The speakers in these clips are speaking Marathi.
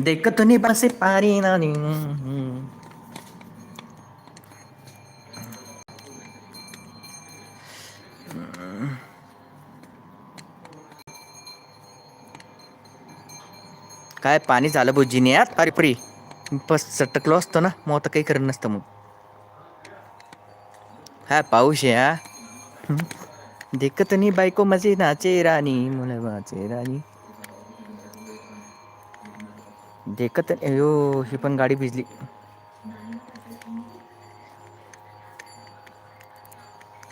देखत नाही बसे पारी नानी काय पाणी झालं भुजीने यात पारीपरी बस चटकलो असतो ना मग आता काही करत नसतं मग. हा पाऊस आहे हा. देखत नाही बायको मजे नाचे राणी मुलं वाचे राणी. देखत अयो ही पण गाडी भिजली.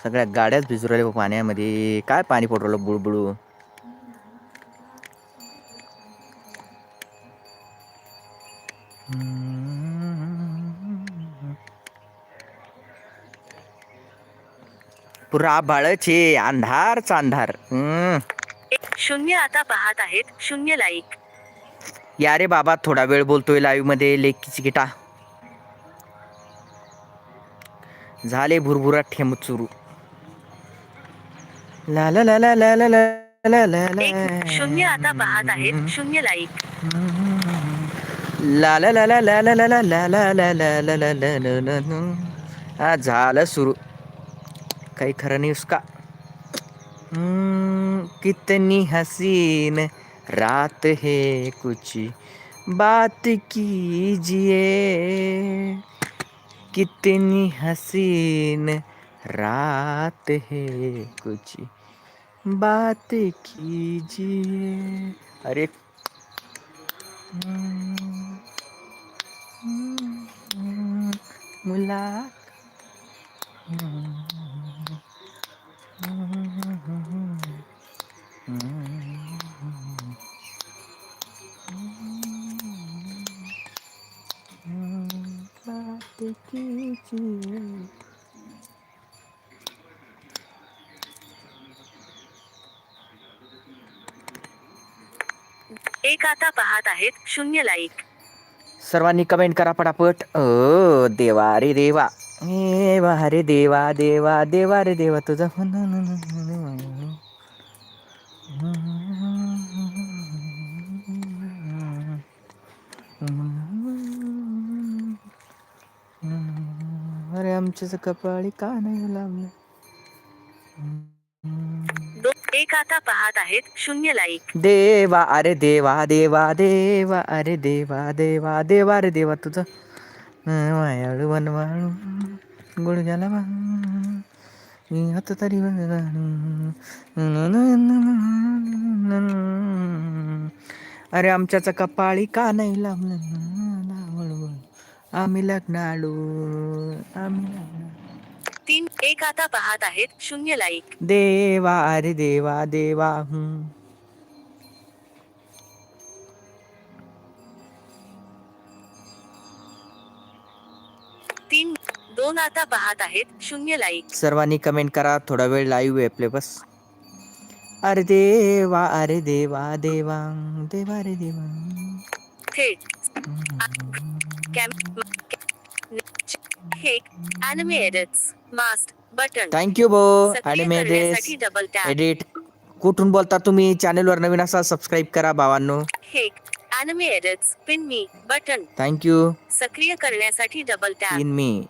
सगळ्या गाड्याच भिजू राहिल्या पाण्यामध्ये. काय पाणी पडवलं राहिलं बुळबुळू. पुरा बाळचे अंधारचा अंधार. हम्म. शून्य आता पाहत आहेत शून्य लाईक या रे बाबा थोडा वेळ बोलतोय लाईव्हमध्ये लेकीची गिटा झाले भुरभुरा ठेम सुरू ला ला ला ला ला ला ला ला ला ला. एक शून्य आता पाहत आहेत शून्य लाईक ला ला ला ला ला ला ला ला ला ला ला ला ला ला ला ला ला ला. हा झालं सुरू काही खरं नाही उसका कितनी हसीन रात है कुछ बात कीजिए। कितनी हसीन रात है कुछ। बात कीजिए। अरे। हम्म, एक आता पाहत आहेत शून्य लाईक. सर्वांनी कमेंट करा पटापट. अ देवा रे देवा. देवा रे देवा देवा देवा रे देवा तुझा. अरे आमच्याच कपाळी का नाही लावलं एक आता पाहत आहेत शून्य लाईक. देवा अरे देवा देवा देवा अरे देवा देवा देवा रे देवा तुझं. मायाळू वनवाळू गुडघ्याला बांधून, हात तरी. अरे आमच्याच कपाळी का नाही लावलं. आम्ही लग्नाळू आम्ही. तीन एक आता पाहत आहेत शून्य लाईक देवा अरे देवा देवा हम्म. तीन दोन आता पाहत आहेत शून्य लाईक सर्वांनी कमेंट करा थोडा वेळ लाईव्ह आहे आपले बस. अरे देवा अरे देवा देवा देवा रे देवा. थेट. अॅनिमे एडिट्स मास्ट बटन थँक्यू करण्यासाठी डबल टॅप एडिट कुठून बोलता तुम्ही? चॅनलवर नवीन असा सबस्क्राईब करा भावांनो. हे अॅनिमे एडिट्स पिन मी बटन थँक्यू सक्रिय करण्यासाठी डबल टॅप इन मी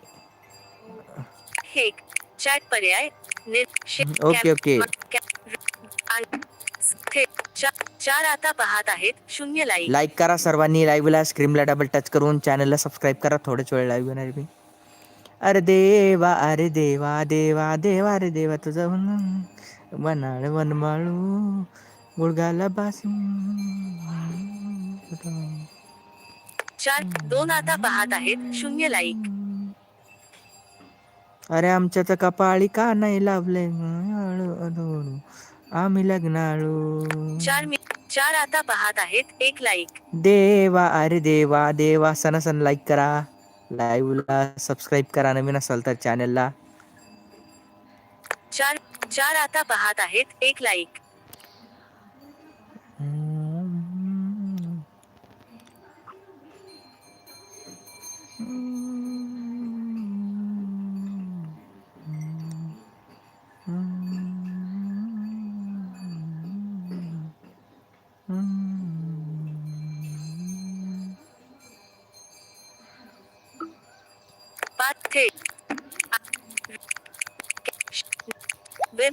हे चॅट पर्याय. Okay, okay. चार आता पाहत आहेत. शून्य लाईक लाईक करा सर्वांनी लाईव्हला स्क्रीनला डबल टच करून चॅनलला सबस्क्राईब करा. थोड्याच वेळ लाईव्ह येणार मी. अरे देवा अरे देवा देवा देवा रे देवा तुझं वन- वनाळ वनमाळू गुळगाला बास. चार दोन आता पाहत आहेत. शून्य लाईक अरे आमच्या तर कपाळी का नाही अळू. आम्ही लग्नाळू. चार मी चार आता पाहत आहेत एक लाईक देवा अरे देवा देवा सण सण लाईक करा. लाईव्हला सबस्क्राईब करा नवीन असाल तर चॅनलला चार चार आता पाहत आहेत एक लाईक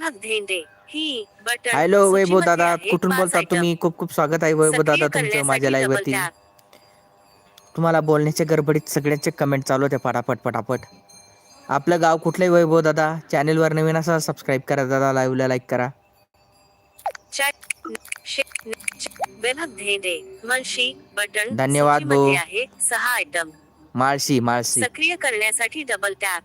वैभव धेंडे ही बटन हॅलो वैभव दादा कुठून बोलता. तुम्ही? खूप खूप स्वागत आहे वैभव दादा तुमचं करण्यासाठी माझ्या लाईव्ह वरती. तुम्हाला बोलण्याच्या गडबडीत सगळ्यांचे कमेंट चालू होते पटापट पटापट आपलं गाव कुठलंही वैभव दादा? चॅनेलवर नवीन असा सबस्क्राईब करा दादा लाईव्हला लाईक करा. धन्यवाद भाऊ. आहे सहा आयटम माळशी माळशी. सक्रिय करण्यासाठी डबल टॅप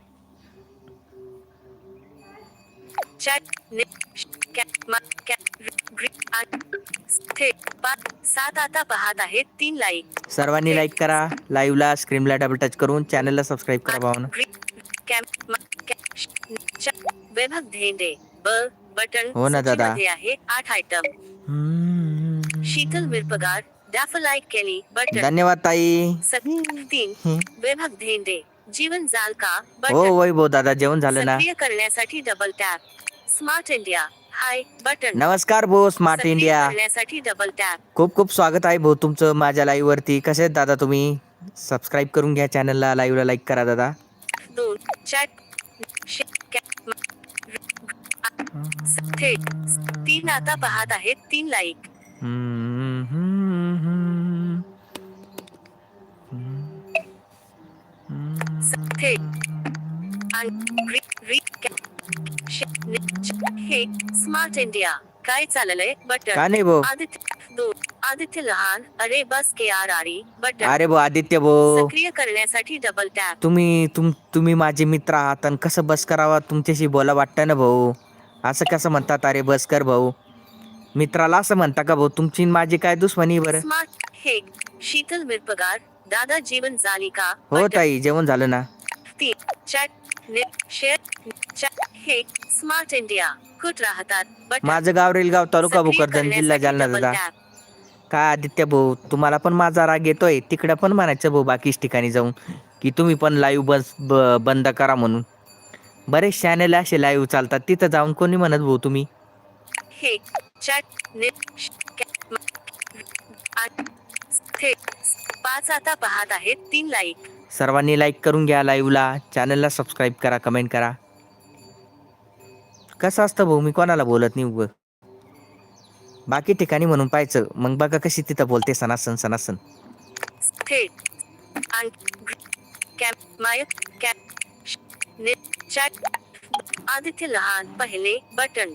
सात आता पाहत आहेत तीन लाईक सर्वांनी लाईक करा लाईव्हला स्क्रीनला डबल टच करून चॅनलला सबस्क्राईब करा भावना. धेंडे ब बटन हो ना दादा. आहे आठ आयटम. शीतल मिरपगार डॅफ लाईक केली बटन धन्यवाद ताई. तीन. वैभव धेंडे जीवन जाल का हो वैभव दादा जेवण झालं ना? करण्यासाठी double tap Smart India hi button. नमस्कार भाऊ स्मार्ट इंडिया. करण्यासाठी डबल टॅप खूप खूप स्वागत आहे भाऊ तुमचं माझ्या लाईव्ह वरती. कसे आहेत दादा तुम्ही? सबस्क्राईब करून घ्या चॅनलला लाईव्हला लाईक करा दादा. दोन चॅट थेट तीन आता पाहत आहेत तीन लाईक हम्म, हम्म, हम्म. स- थेट आणि हे स्मार्ट इंडिया काय चाललंय? बटन नाही भाऊ? आदित्य दोन आदित्य लहान अरे बस के आर आरी बटन अरे भाऊ आदित्य भाऊ. सक्रिय करण्यासाठी डबल टॅप तुम्ही तुम तुम्ही माझे मित्र आहात आणि कसं बस करावा तुमच्याशी बोला वाटतं ना भाऊ? असं कसं म्हणतात? अरे बस कर भाऊ. मित्राला असं म्हणता का भाऊ? तुमची आणि माझी काय दुश्मनी बरं? स्मार्ट हे शीतल मिरपगार दादा जीवन झाली का हो बटन. ताई जेवण झालं ना? तीन चॅट शेअर हे स्मार्ट इंडिया कुठ राहतात. माझं गाव रेलगाव तालुका भोकरदन जिल्हा जालना दादा. काय आदित्य भाऊ तुम्हाला पण माझा राग येतोय. तिकडं पण म्हणायचं भाऊ बाकीच ठिकाणी जाऊन. की तुम्ही पण लाईव्ह बस बंद करा म्हणून. बरेच चॅनल असे लाईव्ह चालतात. तिथं जाऊन कोणी म्हणत भाऊ तुम्ही? हे कॅ- पाच आता पाहत आहेत तीन लाईक सर्वांनी लाईक करून घ्या लाईव्हला चॅनलला सबस्क्राईब करा कमेंट करा. कसं असतं भाऊ? मी कोणाला बोलत नाही उगं. बाकी ठिकाणी म्हणून पाहायचं. मग बघा कशी तिथं बोलते सणासन सणासन. आदित्य लहान पहिले बटन.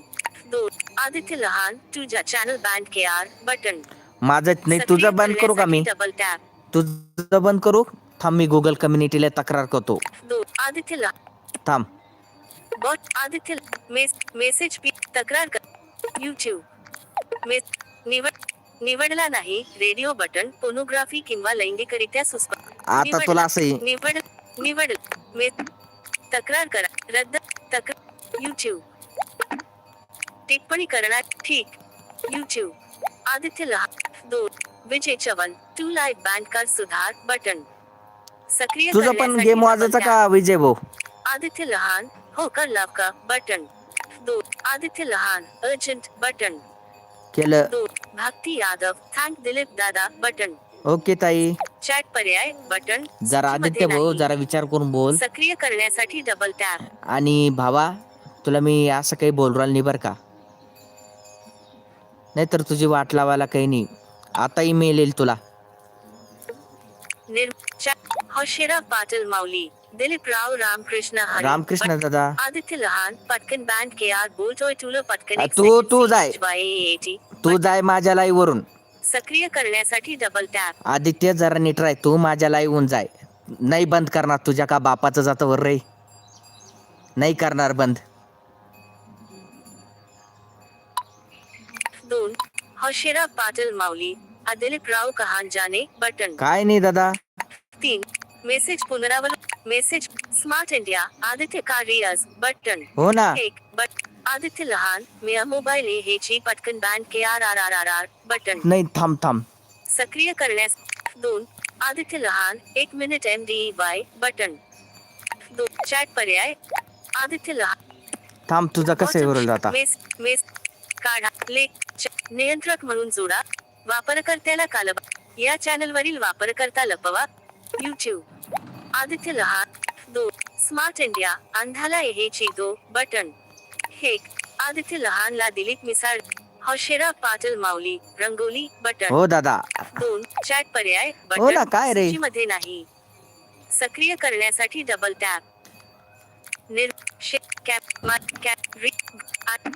दोन. आदित्य लहान तुझ्या channel band K R button. माझं नाही तुझं बंद करू का मी? डबल टॅप तुझं बंद करू? थांब मी गुगल कम्युनिटीला तक्रार करतो. दोन. आदित्य लहान थांब. बॉट आदित्य मेस मेसेज पी तक्रार कर यूट्यूब मेस निवड निवडला नाही रेडिओ बटन पोनोग्राफी किंवा लैंगिकरित्या सुस्प आता तुला असं. निवड निवड मे तक्रार करा रद्द तक्रार यूट्यूब टिप्पणी करणार ठीक यूट्यूब आदित्य लहान दोन Vijay Chavan to light band कर सुधार बटन सक्रिय तुझं पण करण्यासाठी गेम वाजायचा. का विजय भाऊ आदित्य लहान होकर लव का बटन। दोन आदित्य लहान अर्जंट बटन। केलं। दोन भक्ती यादव थँक दिलीप दादा बटन। ओके ताई। चॅट पर्याय बटन। जरा आदित्य भाऊ. जरा विचार करून बोल। सक्रिय करण्यासाठी डबल टॅप आणि भावा तुला मी असं काही बोल राहिलं नाही बरं का? नाहीतर तुझी वाट लावायला काही नाही. आता ईमेल येईल तुला. निर चॅट हौशेरा पाटील माऊली. दिलीप राव रामकृष्ण हरी रामकृष्ण दादा. आदित्य लहान पटकन बँड के आर बोलतोय तुला पटकन तू- तू जाय. तू जाय माझ्या लाईव्ह वरून. सक्रिय करण्यासाठी डबल टॅप आदित्य जरा नीट राय तू माझ्या होऊन जाय. नाही बंद करणार तुझ्या का बापाचं जातं वर रे. नाही करणार बंद. दोन हौशेरा पाटील माऊली दिलीप राव कहान जाने बटन. काय नाही दादा. तीन मेसेज पुनरावल मेसेज स्मार्ट इंडिया आदित्य का रियाज बटन हो ना. एक बट आदित्य लहान मेरा मोबाईल आहे हेची पटकन band K R R R R R button नाही थांब थांब सक्रिय करण्यास दोन आदित्य लहान एक minute M D Y button दोन चॅट पर्याय आदित्य लहान थांब तुझं कसं वरून जाता मेस मेस काढा लेख च- नियंत्रक म्हणून जोडा वापरकर्त्याला कालबा या चॅनल वरील वापरकर्ता लपवा युट्यूब आदित्य लहान दोन स्मार्ट इंडिया अंधाला चीदो बटन हे आदित्य लहानला दिलीप मिसाळ हौशेरा पाटील माऊली रंगोली बटन हो दादा. दोन चॅट पर्याय हो ना, काय रे? मध्ये नाही. सक्रिय करण्यासाठी डबल टॅप निर शे कॅप मा कॅप रि आठ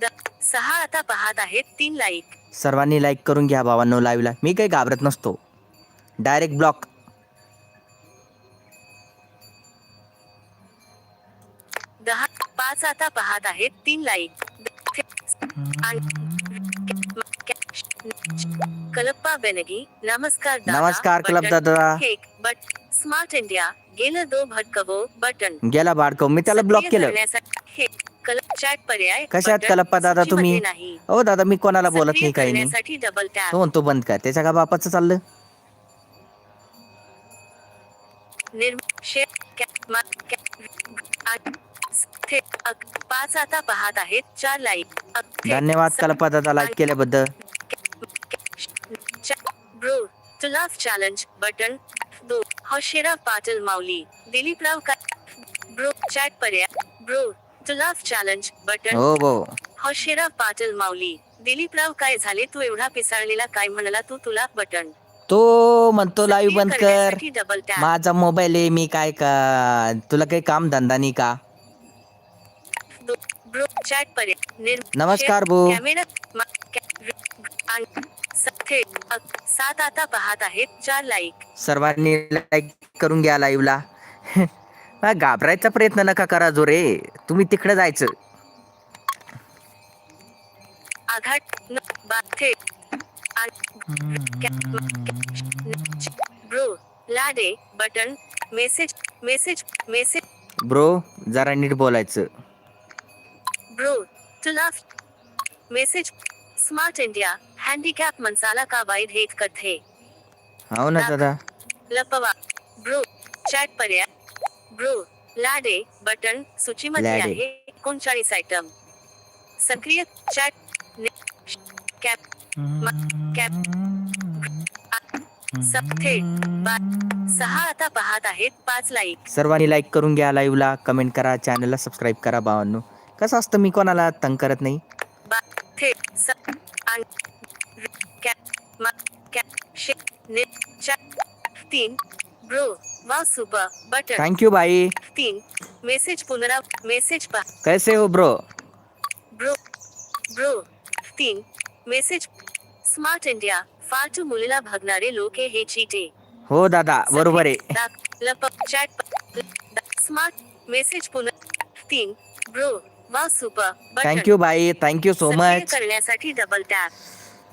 द- सहा आता पाहत आहेत तीन लाईक सर्वांनी लाईक करून घ्या भावांनो लाईव्हला मी काही घाबरत नसतो. डायरेक्ट ब्लॉक पाच आता पाहत आहेत तीन लाईक कलप्पा बेनगी नमस्कार. नमस्कार क्लब बटन. दादा. बट स्मार्ट इंडिया गेलं दो भटकवो बटन. गेला बाडकव मी त्याला ब्लॉक केलं. चॅट पर्याय कशात कलप्पा दादा तुम्ही? नाही. हो दादा मी कोणाला बोलत नाही काही नाही. तो म्हणतो बंद कर. त्याच्या का बापाचं चाललं? निर्म पाच आता पाहत आहेत चार लाईक धन्यवाद स- कल्पा दादा लाईक केल्याबद्दल. Bro to laugh challenge button दो हौशेरा पाटील माऊली. दिलीपराव का ब्रो चॅट पर्याय. Bro to laugh challenge button हो हो. हौशेरा पाटील माऊली. दिलीपराव काय झाले? तू एवढा पिसाळलेला काय म्हणाला तू? तुला बटन तो म्हणतो लाईव्ह बंद कर. माझा मोबाईल आहे मी काय का तुला काही काम धंदा नाही का? चॅट नमस्कार अक- सात आता पाहत आहेत चार लाईक सर्वांनी लाईक करून घ्या लाईव्हला घाबरायचा प्रयत्न नका करा जो रे. तुम्ही तिकडे जायचं. आघात न बाथे ब्रो लाडे button message message message bro जरा नीट बोलायचं. Bro to laugh message Smart India handicap मनसाला का वाईट हेत कथे हो ना दादा लपवा ब्रो चॅट पर्याय ब्रो लाडे बटन सूचीमध्ये लाडे. आहे एकोणचाळीस आयटम सक्रिय चॅट कॅप कॅप सप्थे बा सहा आता पाहत आहेत पाच लाईक सर्वांनी लाईक करून घ्या लाईव्हला कमेंट करा चॅनलला सबस्क्राईब करा भावांनो कसं असतं मी कोणाला तंग करत नाही? बा स कॅप ने चॅट तीन ब्रो वा सुपर बटन थँक्यू भाई तीन मेसेज पुनरा मेसेज पा कैसे हो ब्रो ब्रो ब्रो तीन मेसेज स्मार्ट इंडिया फालतू मुलीला भगणारे लोक हे चीटे हो दादा बरोबर आहे. दाख- चॅट स्मार्ट मेसेज पुन्हा तीन. ब्रो वा सुपर थँक्यू भाई थँक्यू सो मच करण्यासाठी डबल टॅप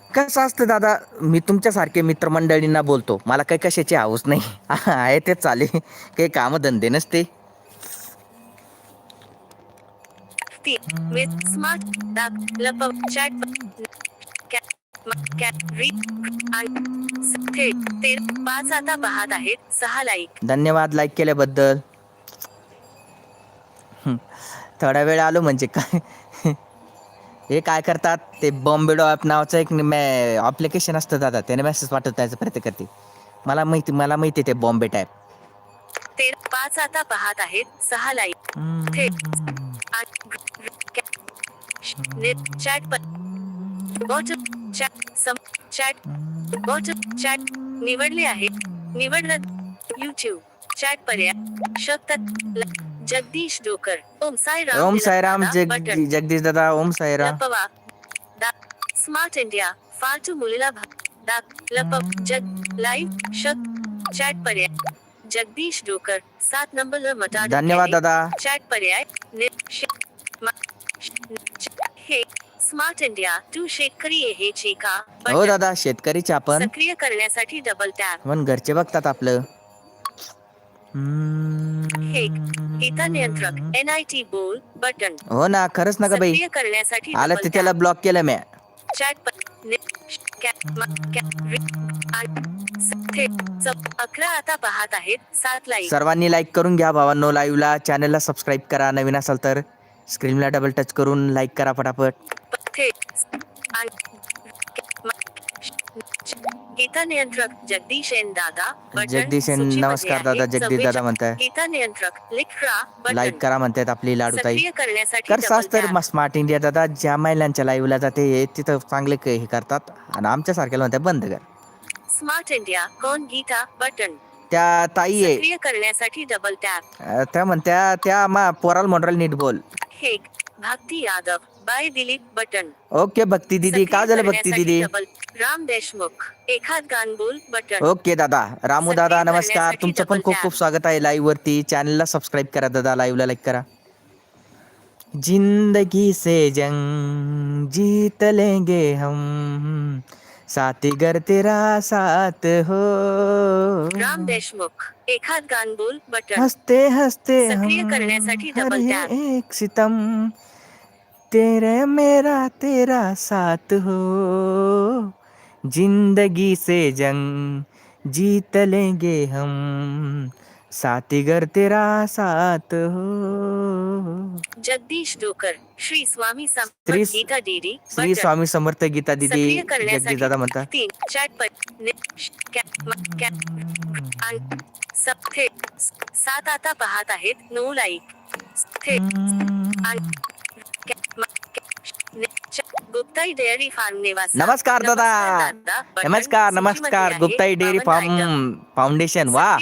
कसं असतं दादा मी तुमच्यासारखे मित्रमंडळींना बोलतो. मला काही कशाची हाऊस नाही. आहे तेच चाले. काही कामधंदे नसते. स्मार्ट लप चॅट ते पाच आता पाहत आहेत. सहा लाईक धन्यवाद लाईक केल्याबद्दल. थोडा वेळ आलो म्हणजे काय? हे काय करतात? ते बॉम्बेडो ॲप नावाचं एक ॲप्लिकेशन असतं दादा. त्याने मेसेज पाठवण्याचा प्रयत्न करते. मला माहिती मला माहिती आहे ते बॉम्बे टाईप ते पाच आता पाहत आहेत. सहा ने चॅट चॅट सम चॅट बॉट चॅट निवडले आहे. निवडलं युट्यूब चॅट पर्याय शकतात ल- जगदीश डोकर ओम साईराम ओम साईराम. जगदीश दादा ओम साईराम स्मार्ट इंडिया फालतू मुलीला भा- दा लप जग लाईव्ह शक चॅट पर्याय। जगदीश डोकर सात नंबर मटा धन्यवाद दादा। चॅट पर्याय हे स्मार्ट इंडिया तू शेतकरी आहे चे का? हो. दादा शेतकरीचे आपण. सक्रिय करण्यासाठी डबल टॅप पण घरचे बघतात आपलं. हे नियंत्रक बोल बटन हो ना खरंच ना का बाई. सक्रिय करण्यासाठी आलं double ते त्याला. ब्लॉक केलं मी चॅट प- ने- श- कॅ- मा- कॅ- रि- आणि स- थे- च- अकरा आता पाहत आहेत. सात लाईक सर्वांनी लाईक करून घ्या भावांनो लाईव्हला चॅनलला सबस्क्राईब करा. नवीन असाल तर स्क्रीनला डबल टच करून लाईक करा पटापट थे आणि गीता नियंत्रक जगदीश एन दादा जगदीश एन, नमस्कार. दादा, जगदीश दादा 44. म्हणताय. गीता नियंत्रक लिखरा लाईक करा म्हणतात आपली लाडूताई सक्रिय करण्यासाठी कर सास तर. स्मार्ट इंडिया दादा ज्या महिलांच्या लाईव्हला जाते तिथं चांगले हे करतात आणि आमच्या सारख्याला म्हणतात बंद कर स्मार्ट इंडिया कोण गीता बटन त्या ताई आहे करण्यासाठी डबल टॅप त्या म्हणत्या त्या मा पोराल मोडल नीट बोल Bharti Yadav bye Dilip button okay Bhakti दिदी का झालं भक्ती दिदी राम देशमुख एखाद गान बोल बटन ओके दादा रामू दादा नमस्कार तुमचं पण खूप खूप स्वागत आहे लाईव्ह वरती चॅनलला सबस्क्राईब करा दादा लाईव्हला लाईक करा ज़िंदगी से जंग जीत लेंगे हम साथीगर तेरा साथ हो राम देशमुख एखाद गान बोल बटन हँसते हँसते सक्रिय हम करण्यासाठी double एक सितम तेरे मेरा तेरा साथ हो। ज़िंदगी से जंग जीत लेंगे हम। साथीगर तेरा साथ हो। जगदीश डोकर श्री स्वामी समर्थ श्री- गीता डेरी श्री स्वामी समर्थ गीता दिदी जगदीश दादा म्हणता तीन चॅट पर नि- श- कॅ- म- कॅ- आण- स- थे- सात आता पाहत आहेत नऊ लाईक नमस्कार दादा. नमस्कार नमस्कार. गुप्ताई डेअरी फार्म फाउंडेशन वा.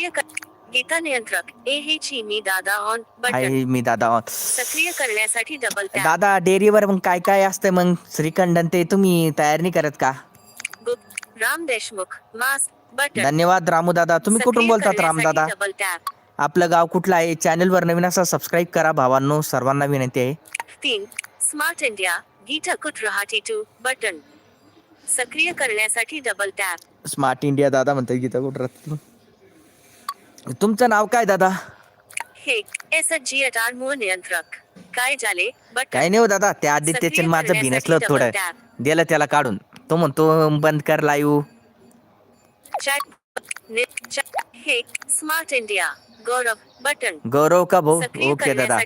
गीता नियंत्रक ए हे ची मी दादा ऑन मी दादा सक्रिय करण्यासाठी डबल टॅप दादा डेअरीवर मग काय काय असतं मग? श्रीखंड ते तुम्ही तयार नाही करत का? गुप्त राम देशमुख मास बटन. धन्यवाद रामू दादा. तुम्ही कुठून बोलतात राम दादा? करण्यासाठी डबल टॅप आपलं गाव कुठलं आहे? चॅनल वर नवीन असा सबस्क्राईब करा भावांनो. सर्वांना विनंती आहे. तीन. स्मार्ट इंडिया गीता कुट रहाटी टू बटन सक्रिय करण्यासाठी डबल टॅप स्मार्ट इंडिया दादा म्हणतात गीता कुठं राहते तुमचं नाव काय दादा? हे एस जी अटार मूळ नियंत्रक. काय झाले? बटन काय नाही हो दादा त्या आदित्यचे माझं भिनसलं थोडं. दिलं त्याला काढून. तो म्हणतो बंद कर लाईव्ह चॅट हे Smart India Gaurav button. Gaurav का भाऊ ओके दादा।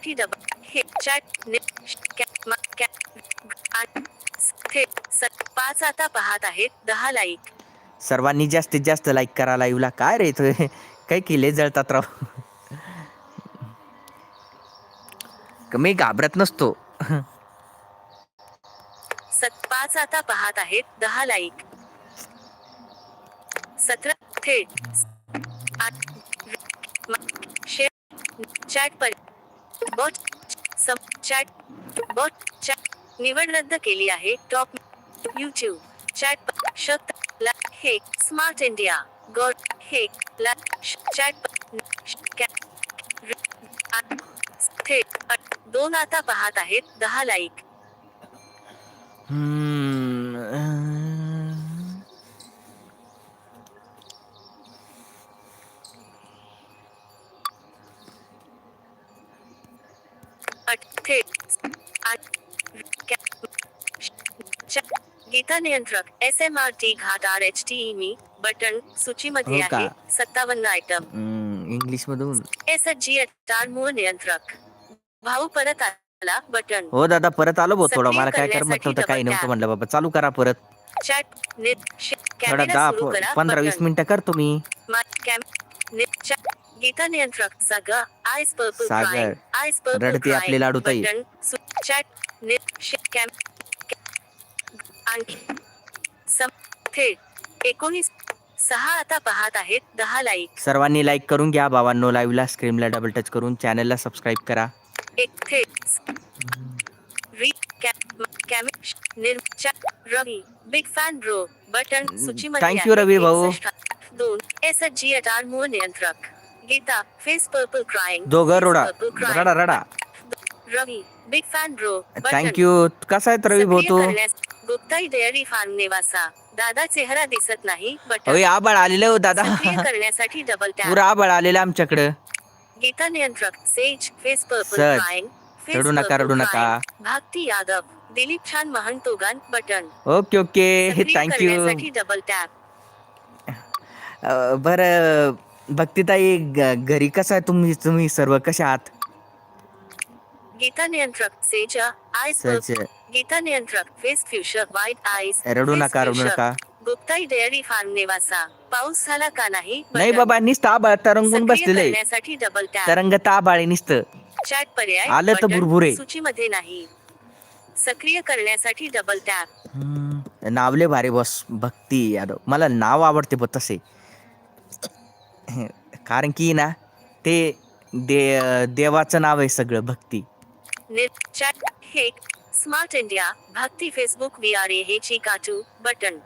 पाच आता पाहत आहेत. दहा लाईक सर्वांनी जास्तीत जास्त लाईक करा लाईव्हला काय रे तो? काही किल्ले जळतात राव. मी घाबरत नसतो. सत पाच आता पाहत आहेत. दहा लाईक सतरा थेट आठ म- शेअर चॅट पर bot some chat bot chat निवड रद्द केली आहे. टॉप यूट्यूब चॅट प- हे स्मार्ट इंडिया गॉड हे चॅट थेट दोन आता पाहत आहेत. दहा लाईक हम्म, अं, अट थेट आठ कॅ- च- गीता नियंत्रक एस एम आर टी घाट आर एच टी मी बटन सूचीमध्ये हो का? आहे सत्तावन्न आयटम इंग्लिश मधून एस एच जी टार मूळ नियंत्रक. भाऊ परत आला बटन. हो दादा परत आलो भाऊ थोडं. मला काय करमत नव्हतं काही नव्हतं. म्हणलं बाबा. चालू करा परत. चॅट नेट थोडा कॅमेरा दहा सुरू करा पंधरा वीस बटन. मिनिटं करतो मी. मा- कॅम नेट चॅट गीता नियंत्रक Sagar ice purple Sagar. Ice purple रडती आपली लाडूताई. बटन सु- चॅट नेट कॅम आणखी थेट एकोणीस सहा आता पाहत आहेत. दहा लाईक सर्वांनी लाईक करून घ्या. भावांनो लाईव्हला स्क्रीनला डबल टच करून चॅनलला सबस्क्राईब करा. एक थेट री कॅम कॅम निर् chat Ravi big fan bro button सूचीमध्ये Thank you, आहे. रवी भाऊ. 61. दोन. एस एच जी अटार मूळ नियंत्रक. गीता फेस पर्पल क्राईंग दोघं रोडा रडा. रडा Ravi big fan bro thank you कसा आहे रवी भाऊ तू? गुप्ताई डेअरी फार्म निवासा. दादा चेहरा दिसत नाही अरे आबाळ आलेलं हो दादा. सक्रिय करण्यासाठी डबल टॅप पुरा आबाळ आलेलं आमच्याकडं. गीता नियंत्रक sage face purple sir, face रडू नका, पर्पल रडू नका. भारती यादव दिलीप छान महंतोगान बटन. Okay okay. सक्रिय थँक्यू करण्यासाठी डबल टॅप बरं भक्तीताई ग- घरी कसं आहे तुम्ही तुम्ही सर्व कशा आहात? गीता नियंत्रक सेजा आईस सच गीता नियंत्रक फेस फ्युचर व्हाईट आईस रडू नका रडू नका. Guptai dairy farm Nevasa. पाऊस झाला का नाही? नाही. बाबा निसतं आबाळ तरंगून बसलेले. करण्यासाठी डबल टॅप तरंगत आबाळे निसतं चॅट पर्याय आलं तर बटन भुरभुरे. सूचीमध्ये नाही. सक्रिय करण्यासाठी डबल टॅप हम्म, नावले भारी बॉस भक्ती यादव. मला नाव आवडते बघ तसे. कारण की ना ते दे देवाचं नाव आहे सगळं भक्ती. नेट चॅट हे Smart India Bhakti Facebook V R A हे चिकाटू बटन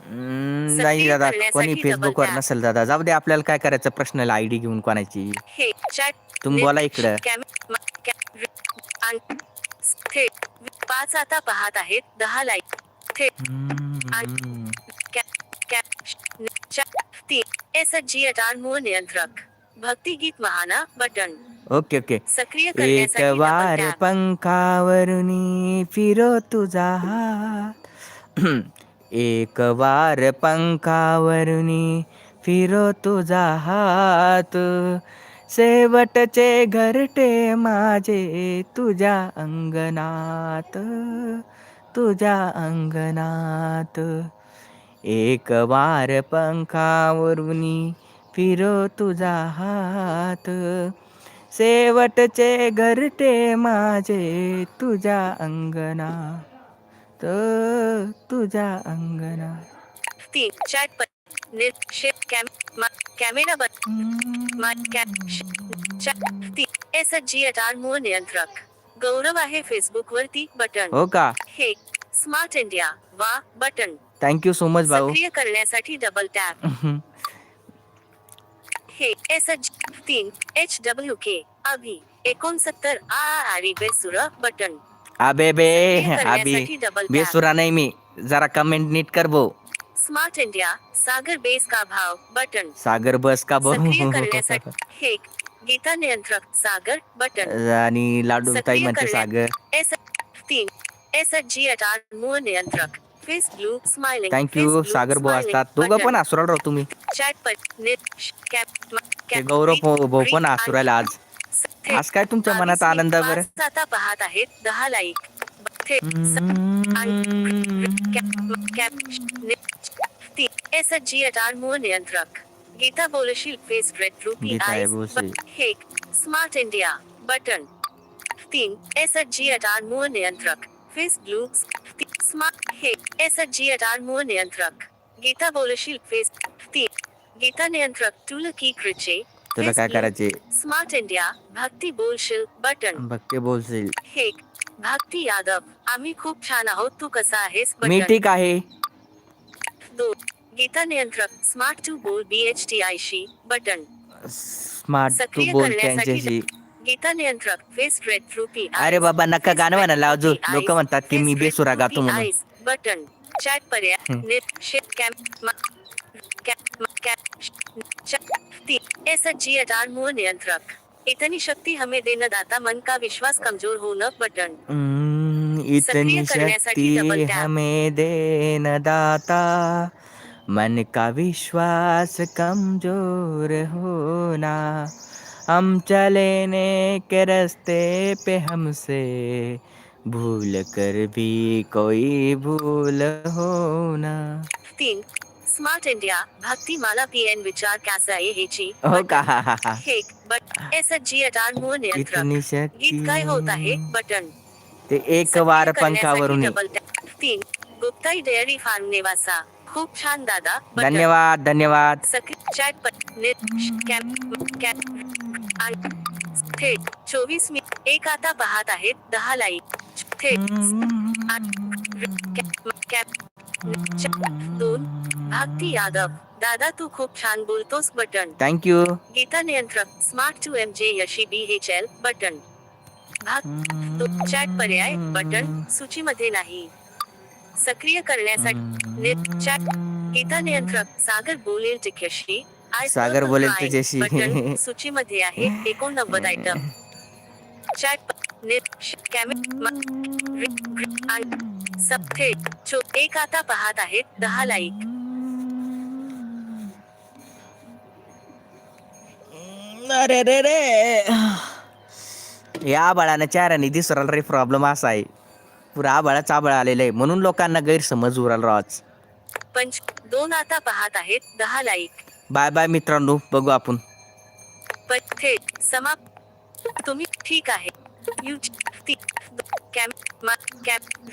हम्म, सक्रिय नाही दादा कोणी फेसबुकवर tap. नसेल दादा. जाऊ दे आपल्याला काय करायचं? प्रश्नाला आयडी घेऊन कोणाची? हे चॅट तुम्ही बोला इकडं. कॅम- आण- थेट पाच आता पाहत आहेत दहा लाईक थेट हम्म, कॅ- कॅ- श- न- चा- तीन एस जी अटार मूळ नियंत्रक. भक्ती गीत महाना बटन. Okay okay. सक्रिय एक वार. पंखावरुनी फिरो तुझा हात. एक वार पंखावरुनी फिरो तुझा हात. शेवटचे घरटे माझे तुझ्या अंगणात. तुझ्या अंगणात. एक वार पंखावरुनी फिरो तुझा हात. शेवटचे घरटे माझे तुझ्या अंगणा तुझ्या अंगणा तीन चॅट पर निर शे cam camera but S G अटार मूळ नियंत्रक. गौरव आहे फेसबुक वरती बटन. हो का? हे स्मार्ट इंडिया वा button. Thank you so much भाऊ. सक्रिय करण्यासाठी डबल टॅप हे एस तीन एच डब्ल्यू के अभि एकोणसत्तर आ आरी बेसुर बटन. अबे बे टॅप बेसुरा नाही मी. जरा कमेंट नीट कर भाऊ स्मार्ट इंडिया सागर बेस का भाव बटन. सागर बस का करण्यासाठी हे गीता नियंत्रक सागर बटन. आणि लाडू ताई म्हणते सागर. एस तीन एस जी अटार मूळ नियंत्रक. थँक्यू सागर भाऊ असतात दोघं पण असुराल राव तुम्ही. ते गौरव भाऊ भाऊ पण असुरायला आज. आज काय तुमच्या मनात आनंद बरं? आता पाहत आहेत दहा लाईक एस जी अटार मूळ नियंत्रक. गीता बोलशील फेस रेड रुपी. हे स्मार्ट इंडिया बटन तीन एस जी अटार मूळ नियंत्रक. फेस ब्लू स्मार्ट हे एस जी अटार मूळ नियंत्रक। गीता बोलशील फेस तीन गीता नियंत्रक तुल की कृचे? तुला काय करायचे? स्मार्ट इंडिया भक्ती बोलशील बटन। भक्ती बोलशील हे भक्ती यादव आम्ही खूप छान आहोत तू कसा आहेस मी बटन। ठीक आहे। दोन गीता नियंत्रक स्मार्ट टू बोल बी एच टी आयशी बटन। स्मार्ट तू सक्रिय बोल करण्यासाठी त्यांच्याशी। गीता नियंत्रक फेस रेड रुपी अरे बाबा नका गाणं म्हणायला लावजो लोक म्हणतात की मी बेसुरा गातो म्हणून. बटन चॅट पर्याय. नेट शेट कॅम्प जी अटार नियंत्रक. इतनी शक्ति हमें देना दाता मन का विश्वास कमजोर होना बटन इतनी शक्ति. हमें देन दाता मन का विश्वास कमजोर होना. हम चले के रास्ते पे हमसे। भूल कर भी कोई भूल होना तीन स्मार्ट इंडिया भक्ती माला पी एन विचार कैसा हेची? हो का हे बट एस जी अटार मूळ नियंत्रक। गीत काय होत आहे बटन। ते एक सक्रिय वार करण्यासाठी पंखावरून तीन गुप्ताई डेअरी फार्म नेवासा। खूप छान दादा धन्यवाद धन्यवाद। सक्रिय चॅट कॅम्प आणि थेट चोवीस मी एक आता पाहत आहेत दहा लाईक दोन भक्ती यादव दादा तू खूप छान बोलतोस बटन थँक्यू गीता नियंत्रक स्मार्ट टू एम जे यशी बी एच एल बटन भाग तो चॅट पर्याय बटन सूचीमध्ये नाही सक्रिय करण्यासाठी नेट चॅट गीता नियंत्रक सागर बोलेल I सागर बोलेल. तुझ्याशी. सूचीमध्ये आहे एकोणनव्वद आयटम चॅट नेट एक आता पाहत आहेत दहा लाईक अरे रे रे या बाळानं चाराने दिसराल रे प्रॉब्लेम असा आहे. पुरा आबाळाच आबाळ आलेलं आहे. म्हणून लोकांना गैरसमज उराल राज पंच दोन आता पाहत आहेत दहा लाईक बाय बाय मित्रांनो बघू आपण. थेट समाप्त. तुम्ही ठीक आहे. यू ती कॅम कॅम